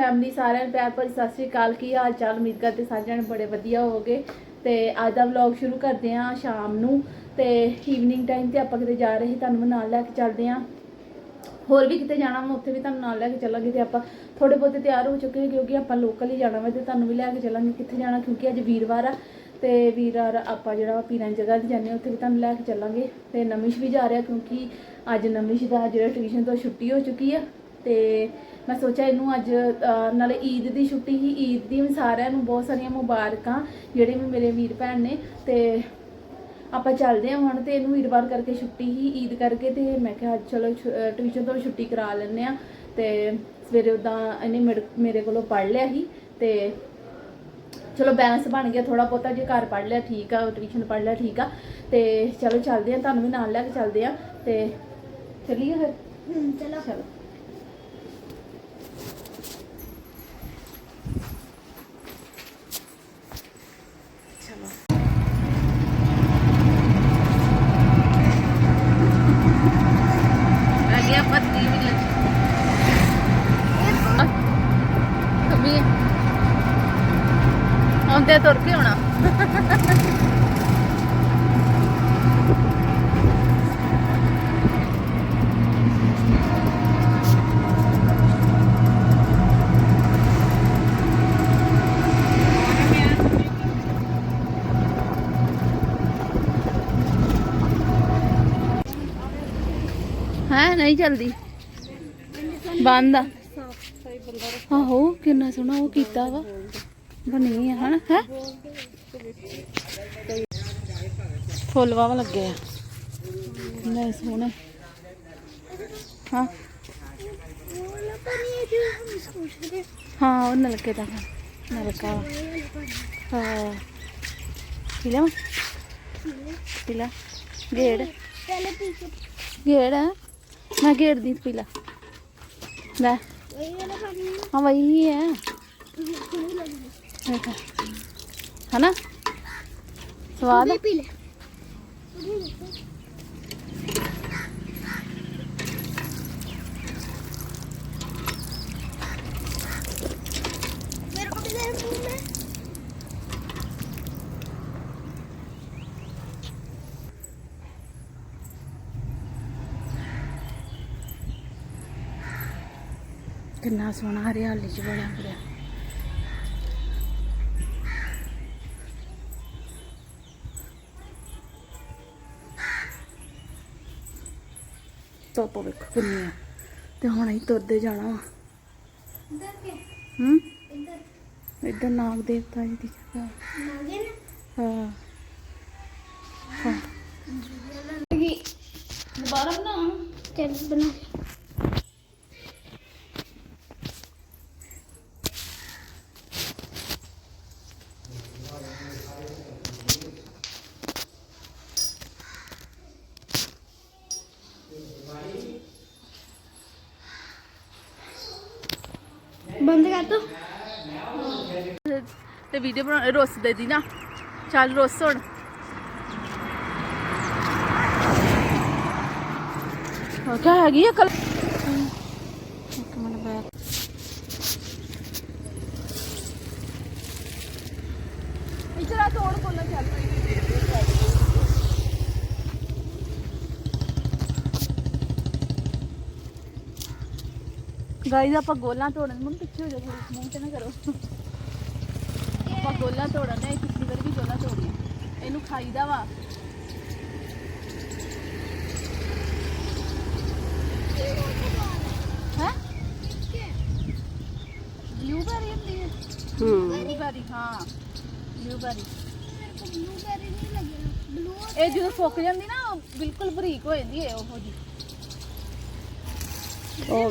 Family ਸਾਰਿਆਂ ਨੂੰ ਪਿਆਰ ਭਰੀ ਸਤਿ ਸ੍ਰੀ ਅਕਾਲ, ਕੀ ਹਾਲ ਚਾਲ? ਉਮੀਦ ਕਰਦੇ ਸਾਰੇ ਜਣੇ ਬੜੇ ਵਧੀਆ ਹੋਵੋਗੇ। ਤੇ ਅੱਜ ਦਾ ਵਲੌਗ ਸ਼ੁਰੂ ਕਰਦੇ ਹਾਂ ਸ਼ਾਮ ਨੂੰ। ਤੇ ਈਵਨਿੰਗ ਟਾਈਮ ਤੇ ਆਪਾਂ ਕਿਤੇ ਜਾ ਰਹੇ ਤੁਹਾਨੂੰ ਵੀ ਨਾਲ ਲੈ ਕੇ ਚੱਲਦੇ ਹਾਂ। ਹੋਰ ਵੀ ਕਿਤੇ ਜਾਣਾ ਵਾ, ਉੱਥੇ ਵੀ ਤੁਹਾਨੂੰ ਨਾਲ ਲੈ ਕੇ ਚੱਲਾਂਗੇ ਤੇ ਆਪਾਂ ਥੋੜੇ ਬਹੁਤੇ ਤਿਆਰ ਹੋ ਚੁੱਕੇ ਹਾਂ, ਕਿਉਂਕਿ ਆਪਾਂ ਲੋਕਲ ਹੀ ਜਾਣਾ ਵਾ ਤੇ ਤੁਹਾਨੂੰ ਵੀ ਲੈ ਕੇ ਚੱਲਾਂਗੇ ਕਿੱਥੇ ਜਾਣਾ, ਕਿਉਂਕਿ ਅੱਜ ਵੀਰਵਾਰ ਆ। ਤੇ ਵੀਰਵਾਰ ਆਪਾਂ ਜਿਹੜਾ ਵਾ ਪੀਰਾਂ ਦੀ ਜਗ੍ਹਾ ਤੇ ਜਾਂਦੇ ਹਾਂ, ਉੱਥੇ ਵੀ ਤੁਹਾਨੂੰ ਲੈ ਕੇ ਚੱਲਾਂਗੇ। ਤੇ ਨਮਿਸ਼ ਵੀ ਜਾ ਰਿਹਾ, ਕਿਉਂਕਿ ਅੱਜ ਨਮਿਸ਼ ਦਾ ਜਿਹੜਾ ਟਿਊਸ਼ਨ ਤੋਂ ਛੁੱਟੀ ਹੋ ਚੁੱਕੀ ਆ। ਤੇ ਮੈਂ ਸੋਚਿਆ ਇਹਨੂੰ ਅੱਜ ਨਾਲੇ ਈਦ ਦੀ ਛੁੱਟੀ ਹੀ ਈਦ ਦੀ ਵੀ ਸਾਰਿਆਂ ਨੂੰ ਬਹੁਤ ਸਾਰੀਆਂ ਮੁਬਾਰਕਾਂ ਜਿਹੜੇ ਵੀ ਮੇਰੇ ਵੀਰ ਭੈਣ ਨੇ ਤੇ ਆਪਾਂ ਚੱਲਦੇ ਹਾਂ ਹੁਣ ਤੇ ਇਹਨੂੰ ਵੀਰਵਾਰ ਕਰਕੇ ਛੁੱਟੀ ਹੀ ਈਦ ਕਰਕੇ ਤੇ ਮੈਂ ਕਿਹਾ ਅੱਜ ਚਲੋ ਟਿਊਸ਼ਨ ਤੋਂ ਛੁੱਟੀ ਕਰਾ ਲੈਂਦੇ ਆ ਤੇ ਸਵੇਰੇ ਉਦਾਂ ਇਹਨੇ ਮੇਰੇ- ਕੋਲੋਂ ਪੜ ਲਿਆ ਸੀ ਤੇ ਚਲੋ ਬੈਲੈਂਸ ਬਣ ਗਿਆ ਥੋੜਾ ਬਹੁਤਾ ਜੇ ਘਰ ਪੜ ਲਿਆ ਠੀਕ ਆ ਟਿਊਸ਼ਨ ਪੜ ਲਿਆ ਠੀਕ ਆ ਤੇ ਚਲੋ ਚੱਲਦੇ ਆ ਤੁਹਾਨੂੰ ਵੀ ਨਾਲ ਲੈ ਕੇ ਚੱਲਦੇ ਆ ਤੇ ਚੱਲੀਏ ਫਿਰ? ਚਲੋ। ਚਲੋ ਆ ਗਿਆ ਪੱਤੀ ਵੀ ਲੱਗੀ ਕਮੀ ਆਉਂਦੇ ਤੁਰ ਕੇ ਆਉਣਾ। ਹੈ, ਨਹੀਂ ਚੱਲਦੀ। ਬੰਦ ਆ। ਆਹੋ, ਕਿੰਨਾ ਸੋਹਣਾ ਉਹ ਕੀਤਾ ਵਾ। ਬਣੀ ਆ, ਹਨਾ? ਹੈ ਫੁੱਲ ਵਾਵਾ ਲੱਗੇ ਆ। ਲੈ ਸੋਹਣੇ। ਹਾਂ। ਹਾਂ, ਉਹ ਨਲਕੇ ਦਾ ਨਲਕਾ ਵਾ। ਹਾਂ। ਪੀਲਾ ਲਾ। ਪੀ ਲਾ। ਗੇੜ। ਪਹਿਲੇ ਗੇੜ ਮੈਂ ਗੇੜ ਦੀ ਪੀਲਾ ਲਾ। ਲੈ। ਇਹ ਵਾਲਾ ਹਨਾ? ਸਵਾਦ? ਪੀ ਲੈ। ਕਿੰਨਾ ਸੋਹਣਾ ਹਰਿਆਲੀ ਚ ਬਣਿਆ ਹੋਇਆ ਧੁੱਪ ਵੇਖੋ ਕਿੰਨੀ ਆ ਤੇ ਹੁਣ ਅਸੀਂ ਤੁਰਦੇ ਜਾਣਾ ਵਾ। ਇੱਧਰ ਕੇ ਹੂੰ? ਇੱਧਰ ਇੱਧਰ ਨਾਗ ਦੇਵਤਾ ਜੀ ਦੀ ਜਗ੍ਹਾ। ਨਾਗੇ ਨਾ ਹਾਂ। ਹਾਂ। ਦੁਬਾਰਾ ਬਣਾਉਂ ਚੱਲ ਬਣਾ। ਬੰਦ ਕਰ ਦੋ। ਤੇ ਵੀਡੀਓ ਬਣਾ ਰੋਸਦੇ ਦੀ ਨਾ। ਚੱਲ ਰੋਸ ਹੁਣ। ਕਿਆ ਹੈਗੀ ਅਕਲ ਇੱਕ ਮਿੰਟ ਬੈਠ। ਗਾਈਜ਼ ਆਪਾਂ ਗੋਲਾਂ ਤੋੜਨ ਮੂੰਹ ਪਿੱਛੇ ਹੋ ਜਾ ਥੋੜੀ ਮੂੰਹ ਤੇ ਨਾ ਕਰੋ। ਆਪਾਂ ਗੋਲਾਂ ਤੋੜਨ ਹੈ ਪਿਛਲੀ ਵਾਰ ਵੀ ਗੋਲਾਂ ਤੋੜੀ ਇਹਨੂੰ ਖਾਈਦਾ ਵਾ। ਹੈ? ਬਲੂਬੈਰੀ ਹੁੰਦੀ ਹਾਂ। ਬਲੂਬੈਰੀ ਬਲੂਬੈਰੀ ਨਹੀਂ ਲੱਗਿਆ ਬਲੂ ਇਹ ਜਦੋਂ ਸੁੱਕ ਜਾਂਦੀ ਨਾ ਬਿਲਕੁਲ ਬਰੀਕ ਹੋ ਜਾਂਦੀ ਹੈ ਉਹੋ ਜੀ ਹੋ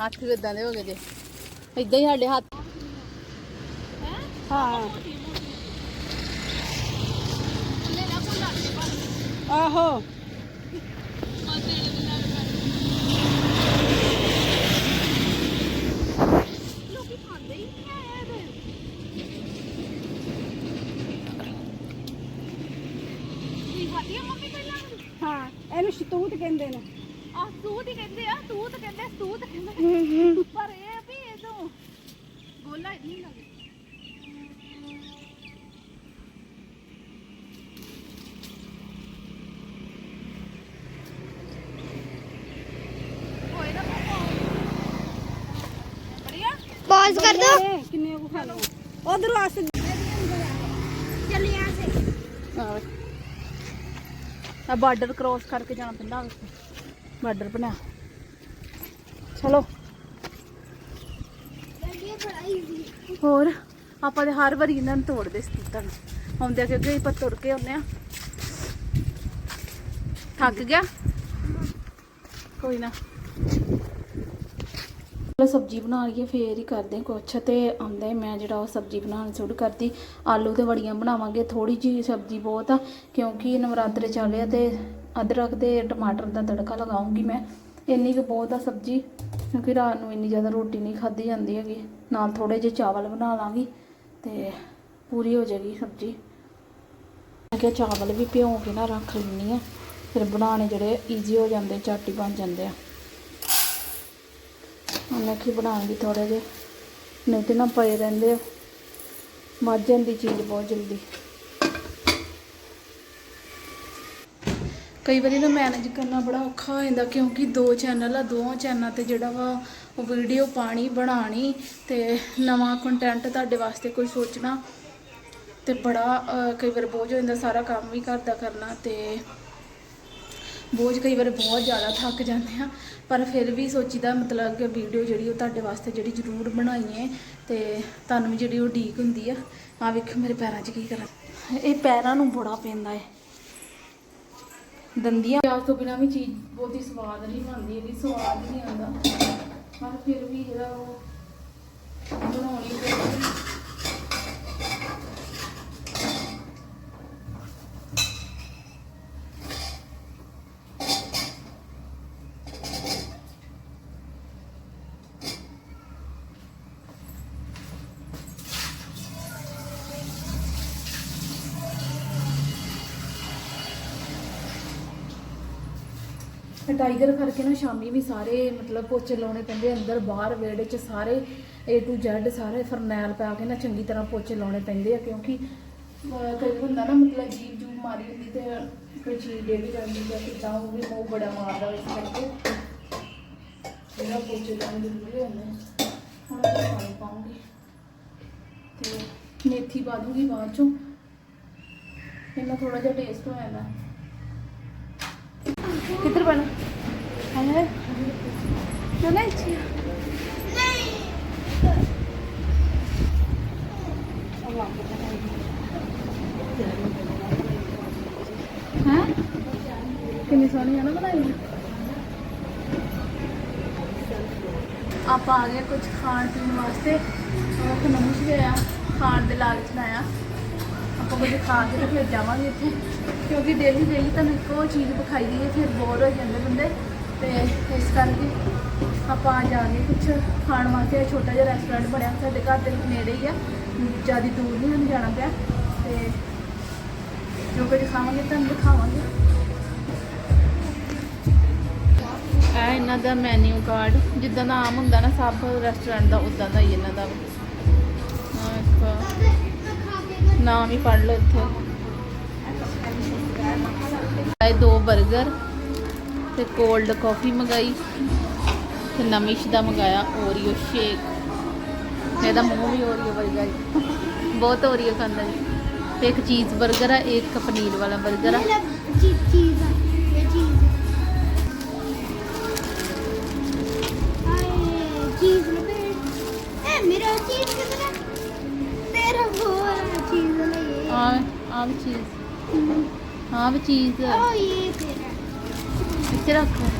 ਹੱਥ ਵੀ ਇਦਾਂ ਦੇ ਹੋ ਗਏ ਜੇ? ਇਦਾਂ ਹੀ ਸਾਡੇ ਹੱਥ। ਹਾਂ? ਆਹੋ ਲੋਕੀ ਖਾਂਦੇ ਹੀ ਨਹੀਂ ਆ ਇਹਦੇ ਕੀ ਖਾਦੀ ਆ ਮੰਮੀ ਪਹਿਲਾਂ ਹਾਂ ਇਹਨੂੰ ਸ਼ਤੂਤ ਕਹਿੰਦੇ ਨੇ ਆ ਸੂਤ ਹੀ ਕਹਿੰਦੇ ਆ ਸੂਤ ਕਹਿੰਦੇ ਸੂਤ ਕਹਿੰਦੇ ਪਰ ਇਹ ਆ ਵੀ ਇਹ ਤੋਂ ਗੋਲਾ ਨਹੀਂ ਲੱਗੇ ਹੋਏ ਨਾ ਬੜੀਆ ਦੋ। ਕਿੰਨੇ ਕੋ ਖਾ ਲਓ? ਉਧਰ ਆਸ ਚੱਲ ਯਹਾਂ ਸੇ ਆ ਬਾਰਡਰ ਕ੍ਰੋਸ ਕਰਕੇ ਜਾਣਾ ਪੈਂਦਾ ਬਾਰਡਰ ਬਣਾ ਚਲੋ। ਹੋਰ ਆਪਾਂ ਤੇ ਹਰ ਵਾਰੀ ਇਹਨਾਂ ਨੂੰ ਤੋੜਦੇ ਸਤੀਤਾਂ ਨੂੰ। ਆਉਂਦੇ ਕਿ ਅੱਗੇ ਆਪਾਂ ਤੁਰ ਕੇ ਆਉਂਦੇ ਆ। ਥੱਕ ਗਿਆ? ਕੋਈ ਨਾ। ਸਬਜ਼ੀ ਬਣਾ ਲਈਏ ਫੇਰ ਹੀ ਕਰਦੇ ਕੁਛ ਤੇ ਆਉਂਦੇ ਮੈਂ ਜਿਹੜਾ ਉਹ ਸਬਜ਼ੀ ਬਣਾਉਣ ਸ਼ੁਰੂ ਕਰਦੀ ਆਲੂ ਤੇ ਵੜੀਆਂ ਬਣਾਵਾਂਗੇ ਥੋੜੀ ਜਿਹੀ ਸਬਜ਼ੀ ਬਹੁਤ ਆ, ਕਿਉਂਕਿ ਨਵਰਾਤਰੇ ਚੱਲੇ ਆ ਤੇ ਅਦਰਕ ਤੇ ਟਮਾਟਰ ਦਾ ਤੜਕਾ ਲਗਾਉਂਗੀ ਮੈਂ। ਇੰਨੀ ਕੁ ਬਹੁਤ ਆ ਸਬਜ਼ੀ, ਕਿਉਂਕਿ ਰਾਤ ਨੂੰ ਇੰਨੀ ਜ਼ਿਆਦਾ ਰੋਟੀ ਨਹੀਂ ਖਾਧੀ ਜਾਂਦੀ ਹੈਗੀ। ਨਾਲ ਥੋੜੇ ਜਿਹੇ ਚਾਵਲ ਬਣਾ ਲਾਂਗੀ ਤੇ ਪੂਰੀ ਹੋ ਜਾਏਗੀ ਸਬਜ਼ੀ। ਮੈਂ ਕਿਹਾ ਚਾਵਲ ਵੀ ਭਿਉਂ ਕੇ ਨਾ ਰੱਖ ਲੈਣੀ ਆ ਫਿਰ ਬਣਾਉਣੇ ਜਿਹੜੇ ਈਜ਼ੀ ਹੋ ਜਾਂਦੇ ਚਾਟੀ ਬਣ ਜਾਂਦੇ ਆ। ਉਹਨੇ ਕੀ ਬਣਾਉਂਗੀ ਥੋੜੇ ਜਿਹੇ? ਨਹੀਂ ਤੇ ਨਾ ਪਏ ਰਹਿੰਦੇ ਆ। ਮੱਝ ਜਾਂਦੀ ਚੀਜ਼ ਬਹੁਤ ਜਲਦੀ। ਕਈ ਵਾਰੀ ਨਾ ਮੈਨੇਜ ਕਰਨਾ ਬੜਾ ਔਖਾ ਹੋ ਜਾਂਦਾ ਕਿਉਂਕਿ ਦੋ ਚੈਨਲ ਆ, ਦੋਵਾਂ ਚੈਨਲਾਂ ਤੇ ਜਿਹੜਾ ਵਾ ਉਹ ਵੀਡੀਓ ਪਾਣੀ ਬਣਾਣੀ ਤੇ ਨਵਾਂ ਕੰਟੈਂਟ ਤੁਹਾਡੇ ਵਾਸਤੇ ਕੋਈ ਸੋਚਣਾ ਤੇ ਬੜਾ ਕਈ ਵਾਰ ਬੋਝ ਹੋ ਜਾਂਦਾ, ਸਾਰਾ ਕੰਮ ਵੀ ਘਰ ਦਾ ਕਰਨਾ ਤੇ ਬੋਝ ਕਈ ਵਾਰ ਬਹੁਤ ਜ਼ਿਆਦਾ ਥੱਕ ਜਾਂਦੇ ਆ ਪਰ ਫਿਰ ਵੀ ਸੋਚੀਦਾ ਮਤਲਬ ਕਿ ਵੀਡੀਓ ਜਿਹੜੀ ਉਹ ਤੁਹਾਡੇ ਵਾਸਤੇ ਜਿਹੜੀ ਜ਼ਰੂਰ ਬਣਾਈਏ ਤੇ ਤੁਹਾਨੂੰ ਵੀ ਜਿਹੜੀ ਉਹ ਡੀਕ ਹੁੰਦੀ ਆ। ਆ ਵੇਖੋ ਮੇਰੇ ਪੈਰਾਂ 'ਚ ਕੀ ਕਰਾਂ। ਇਹ ਪੈਰਾਂ ਨੂੰ ਬੜਾ ਪੈਂਦਾ ਹੈ ਦੰਦੀਆਂ ਪਿਆਜ਼ ਤੋਂ ਬਿਨਾਂ ਵੀ ਚੀਜ਼ ਬਹੁਤ ਹੀ ਸਵਾਦ ਨਹੀਂ ਬਣਦੀ, ਇਹਦੀ ਸਵਾਦ ਨਹੀਂ ਆਉਂਦਾ। ਪਰ ਫਿਰ ਵੀ ਜਿਹੜਾ ਉਹ ਬਣਾਉਣੀ ਪੈਂਦੀ ਟਾਈਗਰ ਕਰਕੇ ਨਾ ਸ਼ਾਮੀ ਵੀ ਸਾਰੇ ਮਤਲਬ ਪੋਚੇ ਲਾਉਣੇ ਪੈਂਦੇ ਅੰਦਰ ਬਾਹਰ ਵਿਹੜੇ 'ਚ ਸਾਰੇ A to Z ਸਾਰੇ ਫਰਨੈਲ ਪਾ ਕੇ ਨਾ ਚੰਗੀ ਤਰ੍ਹਾਂ ਪੋਚੇ ਲਾਉਣੇ ਪੈਂਦੇ ਆ ਕਿਉਂਕਿ ਅਹ, ਕਈ ਹੁੰਦਾ ਨਾ ਮਤਲਬ ਜੀਵ ਜੂਬ ਮਾਰੀ ਹੁੰਦੀ ਤੇ ਕੋਈ ਚੀਜ਼ ਦੇ ਵੀ ਜਾਂਦੀ ਜਾਂ ਕਿੱਦਾਂ ਉਹ ਵੀ ਮੂੰਹ ਬੜਾ ਮਾਰਦਾ ਇਸ ਕਰਕੇ। ਇਹਦਾ ਪੋਚੇ ਲਾਉਣੇ ਜ਼ਰੂਰੀ ਹੁੰਦੇ ਆ। ਹੁਣ ਮੈਂ ਪਾਣੀ ਪਾਉਂਗੀ। ਤੇ ਮੇਥੀ ਪਾ ਦੂੰਗੀ ਬਾਅਦ ਚੋਂ। ਇਹਨਾਂ ਥੋੜਾ ਜਿਹਾ ਟੇਸਟ ਹੋ ਜਾਂਦਾ ਕਿੱਧਰ ਬਣ ਹੈ? ਚਲੇ ਇੱਥੇ ਹਾਂ? ਕਿੰਨੀ ਸੋਹਣੀ ਆ ਨਾ ਬਣਾਈ। ਆਪਾਂ ਆ ਗਏ ਕੁਝ ਖਾਣ ਪੀਣ ਵਾਸਤੇ। ਉਹ ਨਮੂਸ਼ ਗਿਆ ਖਾਣ ਦੇ ਲਾਲਚ ਨਾ ਆਇਆ। ਆਪਾਂ ਕੁਝ ਖਾ ਕੇ ਤੇ ਫਿਰ ਜਾਵਾਂਗੇ ਇੱਥੇ। ਕਿਉਂਕਿ ਡੇਲੀ ਡੇਲੀ ਤੁਹਾਨੂੰ ਇੱਕੋ ਚੀਜ਼ ਵਿਖਾਈ ਦੀ ਹੈ ਫਿਰ ਬੋਰ ਹੋ ਜਾਂਦੇ ਬੰਦੇ। ਤੇ ਇਸ ਕਰਕੇ ਆਪਾਂ ਆ ਜਾਗੇ ਕੁਝ ਖਾਣ ਵਾਸਤੇ ਛੋਟਾ ਜਿਹਾ ਰੈਸਟੋਰੈਂਟ ਬਣਿਆ, ਸਾਡੇ ਘਰ ਦੇ ਨੇੜੇ ਹੀ ਆ, ਜ਼ਿਆਦਾ ਦੂਰ ਨਹੀਂ ਸਾਨੂੰ ਜਾਣਾ ਪਿਆ, ਤੇ ਜੋ ਕੁਝ ਖਾਵਾਂਗੇ ਤੁਹਾਨੂੰ ਦਿਖਾਵਾਂਗੇ। ਇਹ ਇਹਨਾਂ ਦਾ ਮੈਨੂ ਕਾਰਡ ਜਿੱਦਾਂ ਦਾ ਆਮ ਹੁੰਦਾ ਨਾ, ਸਭ ਰੈਸਟੋਰੈਂਟ ਦਾ, ਉਦਾਂ ਦਾ ਹੀ ਇਹਨਾਂ ਦਾ। ਨਾਮ ਹੀ ਪੜ੍ਹ ਲਓ ਇੱਥੇ। ਇਹ ਦੋ 버ਗਰ ਤੇ ਕੋਲਡ ਕਾਫੀ ਮੰਗਾਈ ਤੇ ਨਮਿਸ਼ ਦਾ ਮੰਗਾਇਆ ਓਰੀਓ ਸ਼ੇਕ ਇਹਦਾ ਮੂੰਹ ਵੀ ਓਰੀਓ ਵਰਗਾ ਹੀ ਬਹੁਤ ਓਰੀਓ ਖਾਂਦਾ ਜੀ। ਇੱਕ ਚੀਜ਼ 버ਗਰ ਆ ਇੱਕ ਪਨੀਰ ਵਾਲਾ 버ਗਰ ਆ ਚੀਜ਼ ਚੀਜ਼ ਆਏ ਚੀਜ਼ ਲੱਭੇ ਚੀਜ਼ ਕਿਧਰ ਹੈ। ਤੇਰਾ। तेरा ਇੱਥੇ ਰੱਖ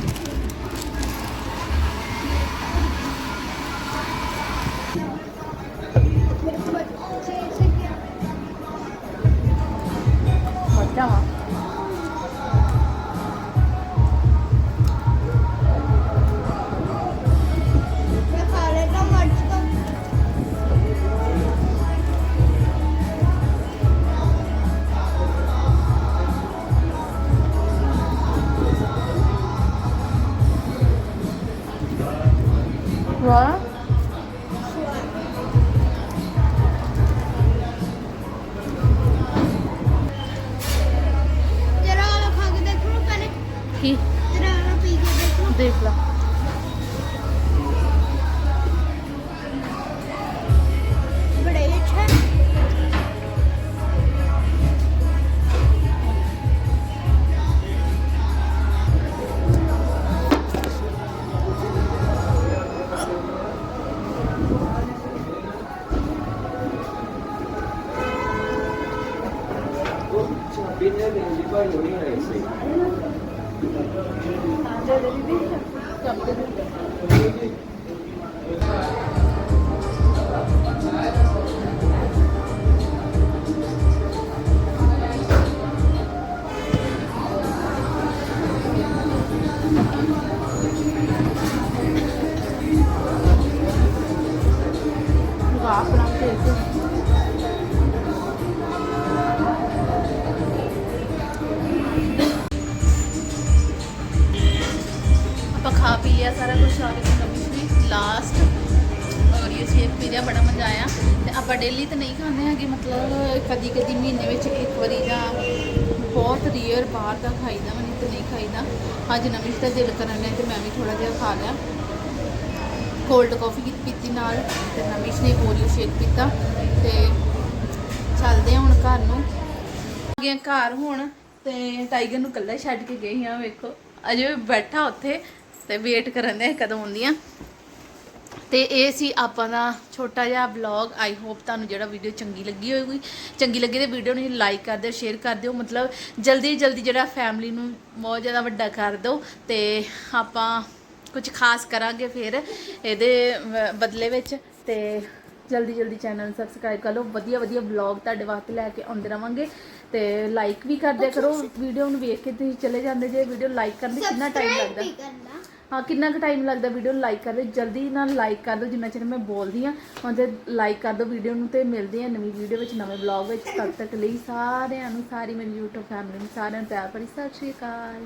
ਨਵੀਂ ਵੀ ਲਾਸਟ ਔਰ ਇਹ ਸ਼ੇਕ ਪੀ ਲਿਆ ਬੜਾ ਮਜ਼ਾ ਆਇਆ। ਤੇ ਆਪਾਂ ਡੇਲੀ ਤਾਂ ਨਹੀਂ ਖਾਂਦੇ ਹੈਗੇ, ਮਤਲਬ ਕਦੀ ਕਦੀ ਮਹੀਨੇ ਵਿੱਚ ਇੱਕ ਵਾਰੀ ਜਾਂ ਬਹੁਤ ਰੀਅਰ ਬਾਹਰ ਦਾ ਖਾਈਦਾ ਵਾ ਨਹੀਂ ਤਾਂ ਨਹੀਂ ਖਾਈਦਾ। ਅੱਜ ਨਵੀਂ ਦਾ ਦਿਲ ਕਰਨ ਲਿਆ ਤੇ ਮੈਂ ਵੀ ਥੋੜਾ ਜਿਹਾ ਖਾ ਲਿਆ। ਕੋਲਡ ਕਾਫੀ ਪੀਤੀ ਨਾਲ ਤੇ ਨਵੀਸ਼ ਨੇ ਓਰੀਓ ਸ਼ੇਕ ਪੀਤਾ। ਤੇ ਚੱਲਦੇ ਹਾਂ ਹੁਣ ਘਰ ਨੂੰ। ਆ ਗਏ ਘਰ ਹੁਣ ਤੇ ਟਾਈਗਰ ਨੂੰ ਇਕੱਲਾ ਛੱਡ ਕੇ ਗਈ ਹਾਂ ਵੇਖੋ। ਅਜੇ ਬੈਠਾ ਉੱਥੇ ਤੇ ਵੇਟ ਕਰਨ ਦੇ ਕਦੋਂ ਆਉਂਦੀਆਂ। ਤੇ ਇਹ ਸੀ ਆਪਾਂ ਦਾ ਛੋਟਾ ਜਿਹਾ ਵਲੌਗ ਆਈ ਹੋਪ ਤੁਹਾਨੂੰ ਜਿਹੜਾ ਵੀਡੀਓ ਚੰਗੀ ਲੱਗੀ ਹੋਵੇਗੀ ਚੰਗੀ ਲੱਗੀ ਤੇ ਵੀਡੀਓ ਨੂੰ ਲਾਈਕ ਕਰ ਦਿਓ ਸ਼ੇਅਰ ਕਰ ਦਿਓ। ਮਤਲਬ ਜਲਦੀ ਜਲਦੀ ਜਿਹੜਾ ਫੈਮਿਲੀ ਨੂੰ ਬਹੁਤ ਜ਼ਿਆਦਾ ਵੱਡਾ ਕਰ ਦਿਓ ਤੇ ਆਪਾਂ ਕੁਝ ਖਾਸ ਕਰਾਂਗੇ ਫਿਰ ਇਹਦੇ ਬਦਲੇ ਵਿੱਚ। ਤੇ ਜਲਦੀ ਜਲਦੀ ਚੈਨਲ ਨੂੰ ਸਬਸਕ੍ਰਾਈਬ ਕਰ ਲਓ। ਵਧੀਆ ਵਧੀਆ ਵਲੌਗ ਤੁਹਾਡੇ ਵਾਸਤੇ ਲੈ ਕੇ ਆਉਂਦੇ ਰਵਾਂਗੇ। ਤੇ ਲਾਈਕ ਵੀ ਕਰ ਦਿਆ ਕਰੋ। ਵੀਡੀਓ ਨੂੰ ਵੇਖ ਕੇ ਤੁਸੀਂ ਚਲੇ ਜਾਂਦੇ ਜੇ। ਵੀਡੀਓ ਲਾਈਕ ਕਰਨ ਲਈ ਕਿੰਨਾ ਟਾਈਮ ਲੱਗਦਾ? ਹਾਂ, ਕਿੰਨਾ ਕੁ ਟਾਈਮ ਲੱਗਦਾ ਵੀਡੀਓ ਨੂੰ ਲਾਈਕ ਕਰ ਦਿਓ ਜਲਦੀ ਨਾਲ ਲਾਈਕ ਕਰ ਦਿਓ, ਜਿੰਨਾ ਚਿਰ ਮੈਂ ਬੋਲਦੀ ਆ ਹੁਣ ਤੇ ਲਾਈਕ ਕਰ ਦਿਓ ਵੀਡੀਓ ਨੂੰ ਤੇ ਮਿਲਦੇ ਆ ਨਵੀਂ ਵੀਡੀਓ ਵਿੱਚ, ਨਵੇਂ ਵਲੌਗ ਵਿੱਚ। ਤਦ ਤੱਕ ਲਈ ਸਾਰਿਆਂ ਨੂੰ, ਸਾਰੀ ਮੇਰੀ YouTube ਫੈਮਿਲੀ ਨੂੰ, ਸਾਰਿਆਂ ਨੂੰ ਪਿਆਰ ਭਰੀ ਸਤਿ ਸ਼੍ਰੀ ਅਕਾਲ।